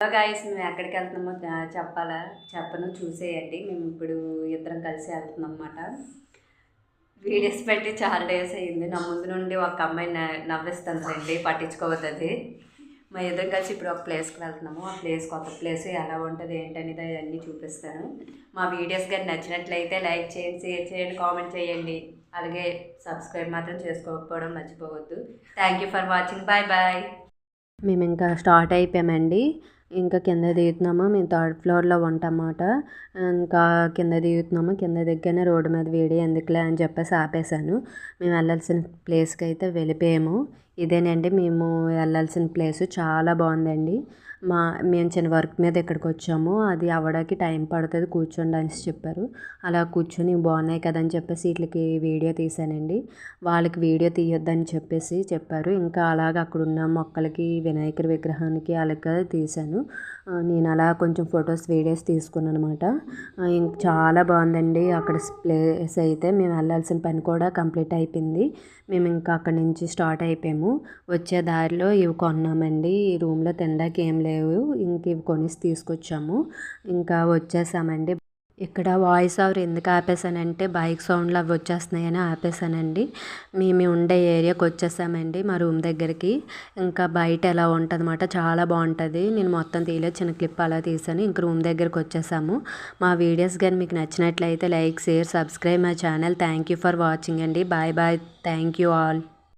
Hello guys మేము ఎక్కడికి వెళ్తున్నామో చెప్పాలా? చెప్పను చూసేయండి. మేము ఇప్పుడు ఇద్దరం కలిసి వెళ్తున్నాం అన్నమాట వీడియోస్ పెట్టి చాలా డేస్ అయ్యింది. నా ముందు నుండి ఒక అమ్మాయి నవ్విస్తుందండి. నవ్విస్తుంది పట్టించుకోవద్దు మా ఇద్దరం కలిసి ఇప్పుడు ఒక ప్లేస్కి వెళ్తున్నాము. ఆ ప్లేస్ కొత్త ప్లేస్ ఎలా ఉంటుంది ఏంటనేది అవన్నీ చూపిస్తాను. మా వీడియోస్ కానీ నచ్చినట్లయితే లైక్ చేయండి షేర్ చేయండి కామెంట్ చేయండి. అలాగే సబ్స్క్రైబ్ మాత్రం చేసుకోకపోవడం మర్చిపోవద్దు. Thank you for watching bye bye మేము ఇంకా స్టార్ట్ అయిపోయామండి. ఇంకా కింద దిగుతున్నాము? మేము థర్డ్ ఫ్లోర్లో ఉంటామన్నమాట. ఇంకా కింద దిగుతున్నాము? కింద దిగ్గానే రోడ్డు మీద వేడి ఎందుకులే అని చెప్పేసి ఆపేశాను. మేము వెళ్ళాల్సిన ప్లేస్కి అయితే వెళ్ళిపోయాము. ఇదేనండి. మేము వెళ్ళాల్సిన ప్లేస్ చాలా బాగుందండి. మా మేము చిన్న వర్క్ మీద ఇక్కడికి వచ్చాము. అది అవ్వడానికి టైం పడుతుంది. కూర్చోండి అని చెప్పారు. అలా కూర్చొని బాగున్నాయి కదా అని చెప్పేసి వీటికి వీడియో తీశానండి వాళ్ళకి వీడియో తీయొద్దని చెప్పేసి చెప్పారు. ఇంకా అలాగ అక్కడ ఉన్న మొక్కలకి వినాయకుడి విగ్రహానికి అలాగ తీశాను నేను అలా కొంచెం ఫొటోస్ వీడియోస్ తీసుకున్నాను అనమాట చాలా బాగుందండి. అక్కడ ప్లేస్ అయితే మేము వెళ్ళాల్సిన పని కూడా కంప్లీట్ అయిపోయింది. మేము ఇంకా అక్కడి నుంచి స్టార్ట్ అయిపోయాము. వచ్చే దారిలో ఇవి కొన్నామండి. ఈ రూమ్లో తినడానికి ఏం లేవు. ఇంక ఇవి కొనేసి తీసుకొచ్చాము. ఇంకా వచ్చేసామండి. ఇక్కడ వాయిస్ ఓవర్ ఎందుకు ఆపేసానంటే బైక్ సౌండ్లు అవి వచ్చేస్తున్నాయని ఆపేసానండి. మేము ఉండే ఏరియాకి వచ్చేసామండి మా రూమ్ దగ్గరికి. ఇంకా బయట ఎలా ఉంటుందన్నమాట చాలా బాగుంటుంది. నేను మొత్తం తీయలేదు చిన్న క్లిప్ అలా తీసాను ఇంక రూమ్ దగ్గరికి వచ్చేసాము. మా వీడియోస్ కానీ మీకు నచ్చినట్లయితే like share subscribe my channel. Thank you for watching అండి. Bye bye. Thank you all.